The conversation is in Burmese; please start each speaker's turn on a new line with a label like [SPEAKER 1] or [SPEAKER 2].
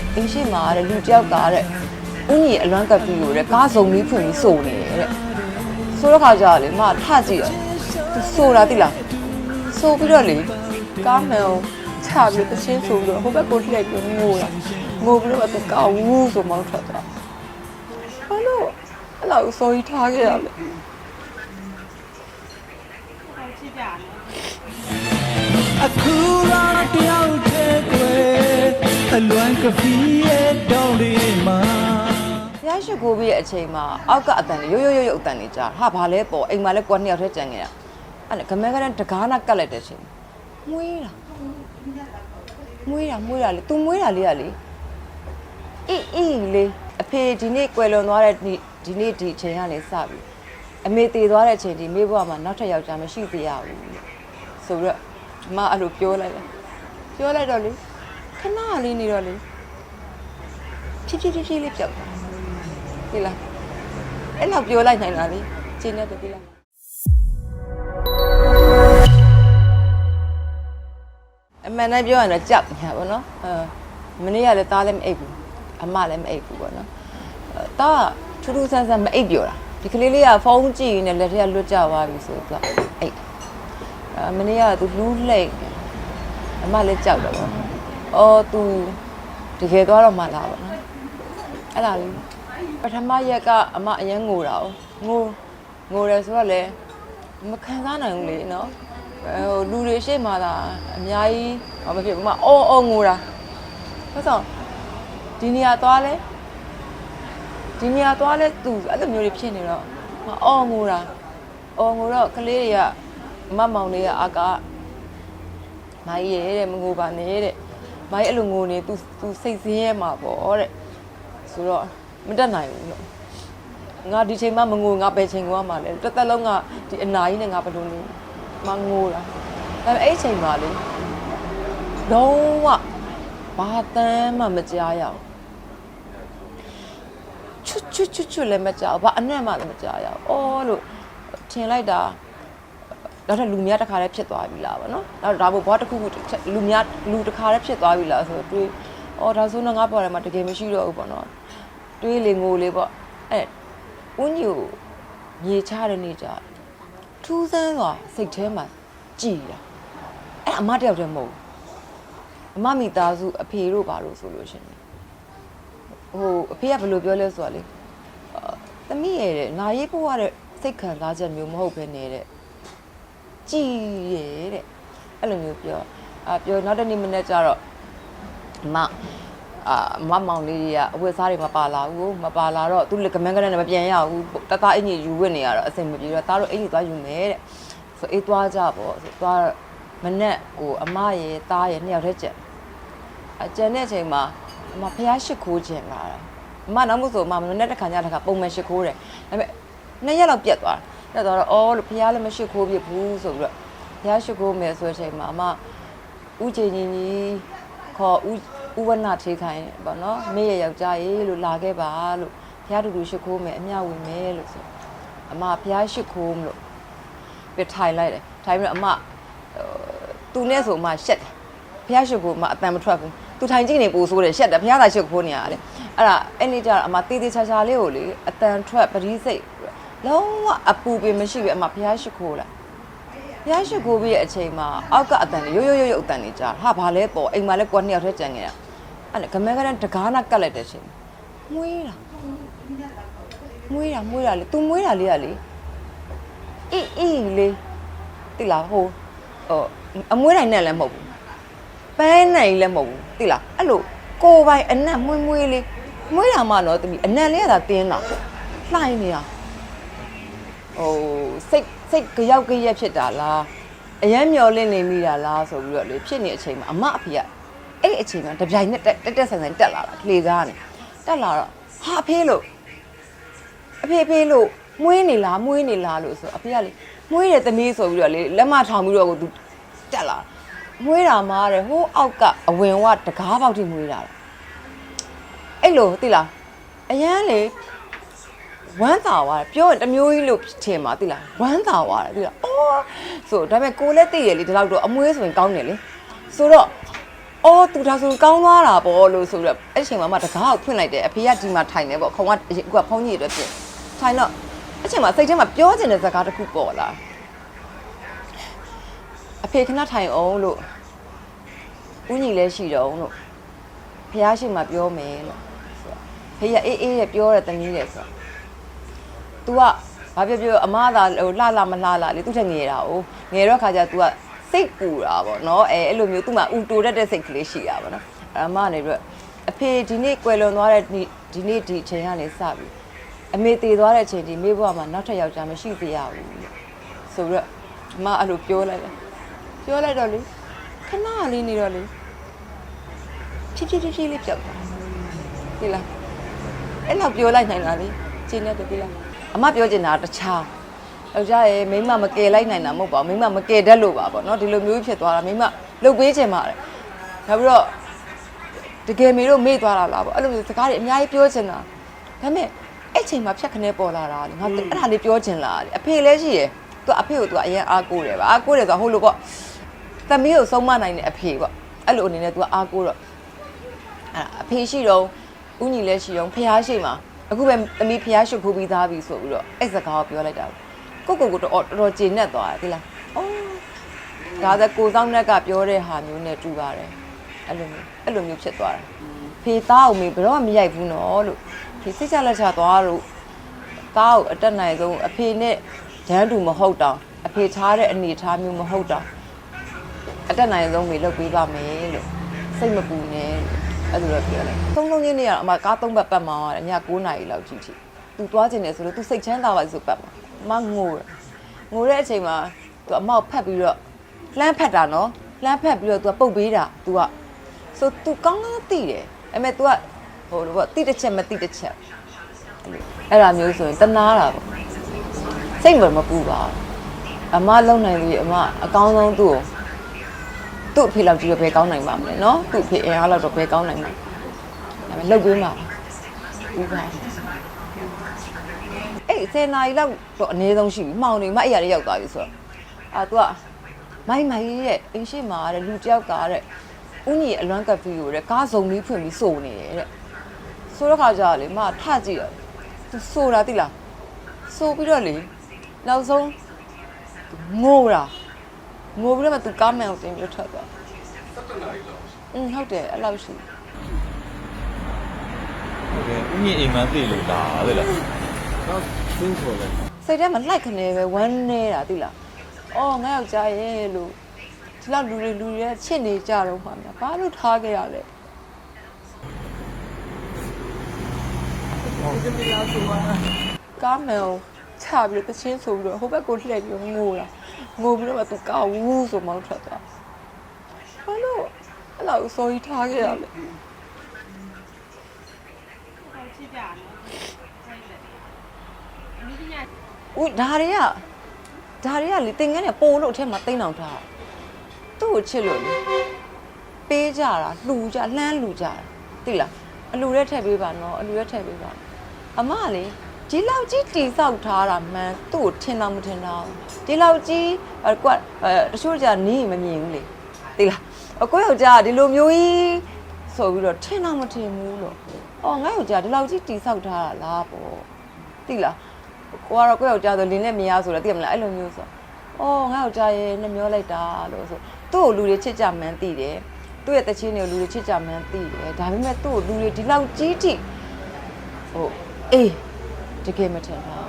[SPEAKER 1] တဲ့အင်းရှိမှာတဲ့လူတယောက်ကတဲ့ဦးညီအလွမ်းကပ်ပြီးလို့တဲ့ကားစုံပြီးဖွင့်ပြီးစုံနေတယ်တဲ့ဆိုတော့ခါကြလေမထကြည့်တယ်သူဆိုတာတိလားဆိုပြီးတော့လေကားမယ်ကိုချပြီးတချင်းဆိုပြီးတော့ဟိုဘက်ကိုလှည့်ပြီးငိုတာငိုပြီးတော့သူကောက်ဝူးဆိုမှထွက်သွားဘာလို့အဲ့လောက်စောကြီးထားခဲ့ရလဲ
[SPEAKER 2] အခုတော့တယောက်တည်းကွယ် အလွမ်းကဖီးရဲ့တောင်းလေးမှာ
[SPEAKER 1] ဖျားရှိခိုးပြီးတဲ့အချိန်မှာအောက်ကအတန်လေးရိုးရိုးရိုးရိုးအတန်လေးကြားဟာဘာလဲပေါ့အိမ်မှာလဲကွက်နှစ်ယောက်တည်းကြံခဲ့တာအဲ့ဒါဂမဲကန်းတကားနာကတ်လိုက်တဲ့အချိန်မွေးတာမွေးတာမွေးတာလေ तू မွေးတာလေးကလေအေးအေးလေအဖေဒီနေ့ကွယ်လွန်သွားတဲ့ဒီဒီနေ့ဒီအချိန်ကနေစပြီအမေတည်သွားတဲ့အချိန်ဒီမိဘွားမှာနောက်ထပ်ယောက်ျားမရှိသေးရဘူးဆိုတော့ဒီမအဲ့လိုပြောလိုက်တယ်ပြောလိုက်တော့လေ ခဏလေးနေတော့လေဖြည်းဖြည်းဖြည်းဖြည်းလေးပြောက်သွားဒီလားအဲ့လောက်ပြောလိုက်နိုင်တာလေကျင်းတဲ့ဒီလားအမှန်တိုင်းပြောရရင်တော့ကြောက်ညာပေါ့နော်အဲမနေ့ကလည်းသားလည်းမအိပ်ဘူးအမလည်းမအိပ်ဘူးပေါ့နော်အဲသားကထူးထူးဆန်းဆန်းမအိပ်ပြောတာဒီကလေးလေးကဖုန်းကြည့်နေလက်ထက်ကလွတ်ကြသွားပြီဆိုတော့အိပ်အဲမနေ့ကသူလူးလှိတ်အမလည်းကြောက်တယ်ပေါ့ အော်သူတကယ်သွားတော့မှလာပါနော်အဲ့ဒါလေးပထမရက်ကအမအရင်ငိုတာ哦ငိုငိုတယ်ဆိုတော့လေမခံစားနိုင်ဘူးလေနော်အဲဟိုလူတွေရှေ့မှာသာအများကြီးဘာမဖြစ်ဘူးမအော်အော်ငိုတာဟုတ်ဆောင်ဒီနေရာသွားလဲဒီနေရာသွားလဲသူအဲ့လိုမျိုးတွေဖြစ်နေတော့မအော်ငိုတာအော်ငိုတော့ကလေးတွေကအမမောင်လေးကအာကမိုင်းရဲတဲ့မငိုပါနဲ့တဲ့ မိုင်းအဲ့လိုငိုနေ तू तू စိတ်ဆင်းရဲမှာပေါ့တဲ့ဆိုတော့မတက်နိုင်ဘူးလို့ငါဒီချိန်မှမငိုငါပဲချိန်ကိုမှလဲတစ်သက်လုံးကဒီအနာကြီးနဲ့ငါဘယ်လိုလဲမငိုတာဒါပေမဲ့အဲ့ချိန်မှလေလုံးဝဘာတမ်းမှမကြားရအောင်ချွတ်ချွတ်ချွတ်ချွတ်လည်းမကြားဘူးဘာအနက်မှလည်းမကြားရအောင်အော်လို့ထင်လိုက်တာ တော့ထပ်လူများတစ်ခါတည်းဖြစ်သွားပြီလားဗောနော်နောက်ဒါဘောဘွားတစ်ခုခုလူများလူတစ်ခါတည်းဖြစ်သွားပြီလားဆိုတော့တွေးအော်ဒါဆိုတော့ငါပေါ်တယ်မှာတကယ်မရှိတော့ဘူးဗောနော်တွေးလေငိုလေပေါ့အဲ့ဦးညိုမြေချတဲ့နေ့ကျထူးဆန်းစွာစိတ်ထဲမှာကြည်တာအဲ့အမတယောက်တည်းမဟုတ်ဘူးအမမိသားစုအဖေတို့ပါလို့ဆိုလို့ရှရင်ဟိုအဖေကဘယ်လိုပြောလဲဆိုတော့လေအာသမီးရဲ့တဲ့နာရေးဖို့ရတဲ့စိတ်ခံစားချက်မျိုးမဟုတ်ဘဲနေတဲ့ ကြည်ရဲ့တဲ့အဲ့လိုမျိုးပြောအာပြောနောက်တစ်နေ့မနေ့ကျတော့အမအာမမောင်လေးတွေကအဝတ်စားတွေမပါလာဘူးမပါလာတော့သူလည်းကမန်းကနန်းနဲ့မပြန်ရဘူးတသားအင်ကြီးယူဝတ်နေရတော့အဆင်မပြေတော့သားတို့အင်ကြီးသွားယူမယ်တဲ့ဆိုအေးသွားကြပေါ့ဆိုသွားမနဲ့ကိုအမရဲ့သားရဲ့နှစ်ယောက်တည်းကျန်အကျန်တဲ့အချိန်မှာအမဖះရှိခိုးခြင်းလာတာအမနောက်မို့ဆိုအမမနဲ့တစ်ခါညတစ်ခါပုံမှန်ရှိခိုးတယ်ဒါပေမဲ့နှစ်ရက်လောက်ပြတ်သွားတ ယ်ပြတ်သွားတော့အော်လို့ဖះလည်းမရှိခိုးပြဘူးဆိုပြီးတော့ဖះရှိခိုးမယ်ဆိုတဲ့အချိန်မှာအမဦးချင်းချင်းကြီးခေါ်ဦးဥဝနာထေးခိုင်းပေါ့နော်မေရဲ့ယောက်ျားရေးလို့လာခဲ့ပါလို့ဘုရားတူတူရှိခိုးမယ်အမျှဝင်မယ်လို့ဆိုအမဘုရားရှိခိုးမလို့ပြထိုင်လိုက်တယ်ထိုင်ပြီးတော့အမဟိုသူနဲ့ဆိုအမရှက်တယ်ဘုရားရှိခိုးအမအတန်မထွက်ဘူးသူထိုင်ကြည့်နေပူဆိုးတယ်ရှက်တယ်ဘုရားသာရှိခိုးနေရတယ်အဲ့ဒါအဲ့နေ့ကျတော့အမတေးသေးချာချာလေးကိုလေအတန်ထွက်ပရိစိတ် လုံးဝအပူပင်မရှိဘူးအမဘုရားရှိခိုးလိုက်ဖျားရှိခိုးပြီးရဲ့အချိန်မှာအောက်ကအတန်လေးရိုးရိုးရိုးရိုးအတန်လေးကြားဟာဘာလဲပေါ့အိမ်မှာလဲကွက်နှစ်ယောက်တည်းကြံခဲ့တာအဲ့ဒါဂမဲကန်းတကားနာကတ်လိုက်တဲ့အချိန်မွေးတာမွေးတာမွေးတာလေ तू မွေးတာလေးကလေအေးအေးလေတိလားဟိုဟိုအမွေးနိုင်နဲ့လည်းမဟုတ်ဘူးပန်းနိုင်လည်းမဟုတ်ဘူးတိလားအဲ့လိုကိုယ်ပိုင်အနက်မွေးမွေးလေးမွေးတာမှတော့တမီအနက်လေးကသာတင်းတာလှိုင်းနေတာ ဟိုစိတ်စိတ်ကြောက်ကြရက်ဖြစ်တာလားအရန်မျောလင့်နေမိတာလားဆိုပြီးတော့လေဖြစ်နေတဲ့အချိန်မှာအမအဖေကအဲ့အချိန်မှာတပြိုင်နဲ့တက်တက်တက်ဆန်ဆန်တက်လာတာလေကားနေတက်လာတော့ဟာအဖေလို့အဖေဖေလို့မွေးနေလားမွေးနေလားလို့ဆိုအဖေကလေမွေးတယ်သမီးဆိုပြီးတော့လေလက်မထောင်ပြီးတော့ကိုသူတက်လာမွေးတာမားတယ်ဟိုးအောက်ကအဝင်ဝတကားပေါက်ထိမွေးတာလားအဲ့လိုသိလားအရန်လေ ဝမ်းသာသွားတယ်ပြောရင်တစ်မျိုးကြီးလို့ထင်ပါသိလားဝမ်းသာသွားတယ်သိလားအော်ဆိုဒါပေမဲ့ကိုလည်းသိရလေဒီလောက်တော့အမွေးဆိုရင်ကောင်းတယ်လေဆိုတော့အော်သူဒါဆိုကောင်းသွားတာပေါ့လို့ဆိုတော့အဲ့ဒီချိန်မှာမှတကားကိုဖွင့်လိုက်တယ်အဖေကဒီမှာထိုင်နေပေါ့ခုံကအခုကဖုန်းကြီးအတွက်ပြင်ထိုင်တော့အဲ့ချိန်မှာစိတ်ထဲမှာပြောချင်တဲ့စကားတစ်ခုပေါ်လာအဖေခဏထိုင်အောင်လို့ဦးညီလည်းရှိတော့လို့ဖះရှိမှပြောမယ်လို့ဆိုတော့ဖေကအေးအေးရဲ့ပြောတဲ့တနည်းတဲ့ဆိုတော့ तू ကဘာပြောပြောအမသာဟိုလှလှမလှလှလေသူ့ထက်ငယ်တာ哦ငယ်တော့ခါကျ तू ကစိတ်ပူတာပေါ့နော်အဲအဲ့လိုမျိုးသူ့မှာဥတူတတ်တဲ့စိတ်ကလေးရှိတာပေါ့နော်အမကနေပြီးတော့အဖေဒီနေ့ကွယ်လွန်သွားတဲ့ဒီဒီနေ့ဒီအချိန်ကနေစပြီအမေတည်သွားတဲ့အချိန်ဒီမိဘမှာနောက်ထပ်ယောက်ျားမရှိသေးရဘူးလို့ဆိုတော့အမအဲ့လိုပြောလိုက်တယ်ပြောလိုက်တော့လေခဏလေးနေတော့လေဖြည်းဖြည်းဖြည်းဖြည်းလေးပြောက်သွားဒီလား အဲ့လောက်ပြောလိုက်နိုင်တာလေကျင်းတဲ့တပြီလား အမပြောချင်တာတခြားယောက်ျားရဲ့မိန်းမမကယ်လိုက်နိုင်တာမဟုတ်ပါဘူးမိန်းမမကယ်တတ်လို့ပါပေါ့နော်ဒီလိုမျိုးဖြစ်သွားတာမိန်းမလှုပ်ပေးချင်ပါတယ်နောက်ပြီးတော့တကယ်မေတို့မေ့သွားတာလားပေါ့အဲ့လိုမျိုးစကားတွေအများကြီးပြောချင်တာဒါပေမဲ့အဲ့ချိန်မှာဖြတ်ခနဲပေါ်လာတာလေငါအဲ့ဒါလေးပြောချင်လာတယ်အဖေလည်းရှိရယ်သူအဖေကိုသူအရင်အားကိုးတယ်ပါအားကိုးတယ်ဆိုတော့ဟုတ်လို့ပေါ့သမီးကိုဆုံးမနိုင်တဲ့အဖေပေါ့အဲ့လိုအနေနဲ့ तू အားကိုးတော့အဲ့ဒါအဖေရှိတော့ဥညီလည်းရှိတော့ဖះရှိမှာ အခုပဲသမီးဖះရှုပ်ခိုးပြီးသားပြီဆိုပြီးတော့အဲ့စကားကိုပြောလိုက်တာကိုကိုကိုတော့တော်တော်ကျေနပ်သွားတယ်ဒီလားအော်ဒါသက်ကိုဆောင်တဲ့ကပြောတဲ့ဟာမျိုးနဲ့တူပါတယ်အဲ့လိုမျိုးအဲ့လိုမျိုးဖြစ်သွားတယ်ဖေသားအောင်မေဘယ်တော့မှမရိုက်ဘူးနော်လို့ဖေစိတ်ချလက်ချသွားလို့သားကိုအတက်နိုင်ဆုံးအဖေနဲ့ဒန်းတူမဟုတ်တော့အဖေထားတဲ့အနေထားမျိုးမဟုတ်တော့အတက်နိုင်ဆုံးမေလုပ်ပေးပါမယ်လို့စိတ်မပူနဲ့လို့ အဲ့လိုတော့ပြောလိုက်သုံးလုံးချင်းနေရတော့အမကားသုံးဘက်ပတ်မှောင်းရတယ်ည9နာရီလောက်ကြည့်ကြည့်သူသွားကျင်တယ်ဆိုလို့သူစိတ်ချမ်းသာပါဆိုပတ်မှာအမငိုတယ်ငိုတဲ့အချိန်မှာသူအမောက်ဖက်ပြီးတော့လှမ်းဖက်တာနော်လှမ်းဖက်ပြီးတော့သူကပုတ်ပေးတာ तू ကဆို तू ကောင်းကောင်းသိတယ်အဲ့မဲ့ तू ကဟိုလိုပေါ့တိတစ်ချက်မတိတစ်ချက်အဲ့လိုအဲ့ဒါမျိုးဆိုရင်တနာတာပေါ့စိတ်မမပူပါဘူးအမလုံနိုင်ပြီအမအကောင်းဆုံးသူ့ကို သူ့အဖေလောက်ကြီးတော့ဘယ်ကောင်းနိုင်ပါမလဲနော်သူ့အဖေအင်အားလောက်တော့ဘယ်ကောင်းနိုင်မှာဒါပေမဲ့လှုပ်ပေးမှာဥပါအေးဆယ်နာရီလောက်တော့အနည်းဆုံးရှိပြီမှောင်နေမအဲ့ရတွေရောက်သွားပြီဆိုတော့အာ तू ကမိုင်းမိုင်းရဲ့အင်းရှိမှာတဲ့လူတယောက်ကတဲ့ဥညီအလွမ်းကဖီကိုတဲ့ကားစုံလေးဖွင့်ပြီးစုံနေတယ်တဲ့ဆိုတော့ခါကြလေမထကြည့်တော့သူဆိုတာတိလားဆိုပြီးတော့လေနောက်ဆုံးငိုတာငိုပြီးတော့မှသူကားမှန်ကိုတင်ပြီးတော့ထွက်သွား 17နာရီလောက်อืมဟုတ်တယ်အဲ့လောက်ရှိ
[SPEAKER 3] ဟုတ်တယ်ဥညင်အိမ်မသိလို့ဒါဟုတ်လား
[SPEAKER 1] စိတ်ထဲမှာလိုက်ခနေပဲဝမ်းနေတာသိလားအော်ငါယောက်ျားရဲ့လို့ဒီလောက်လူတွေလူတွေချစ်နေကြတော့မှများဘာလို့ထားခဲ့ရလဲကားမှန်ကိုချပြီးတော့တချင်းဆိုပြီးတော့ဟိုဘက်ကိုလှည့်ပြီးတော့ငိုတာငိုပြီးတော့မှသူကားဝူးဆိုမှထွက်သွား ဘာလို့အဲ့လောက်စော်ကြီးထားခဲ့ရလဲဦးဒါတွေကဒါတွေကလေတင်ငန်းနဲ့ပိုလို့အထက်မှာတိမ့်အောင်ထားသူ့ကိုချစ်လို့လေပေးကြတာလှူကြလှမ်းလှူကြတာသိလားအလှူရက်ထည့်ပေးပါနော်အလှူရက်ထည့်ပေးပါအမကလေဒီလောက်ကြီးတီဆောက်ထားတာမှန်သူ့ကိုထင်တော့မထင်တော့ဒီလောက်ကြီးအဲကွက်အဲတချို့ကြာနီးမမြင်ဘူးလေ သိလားအကိုယောက်ျားကဒီလိုမျိုးကြီးဆိုပြီးတော့ထင်တော့မထင်ဘူးလို့အော်ငါယောက်ျားဒီလောက်ကြီးတီဆောက်ထားတာလားပေါ့သိလားကိုကတော့ကိုယ့်ယောက်ျားဆိုလင်းနဲ့မရဆိုတော့သိရမလားအဲ့လိုမျိုးဆို။အော်ငါယောက်ျားရဲ့နှမျောလိုက်တာလို့ဆိုသူ့ကိုလူတွေချစ်ကြမှန်းသိတယ်။သူ့ရဲ့တချင်းတွေကိုလူတွေချစ်ကြမှန်းသိတယ်။ဒါပေမဲ့သူ့ကိုလူတွေဒီလောက်ကြီးထိဟိုအေးတကယ်မထင်တာ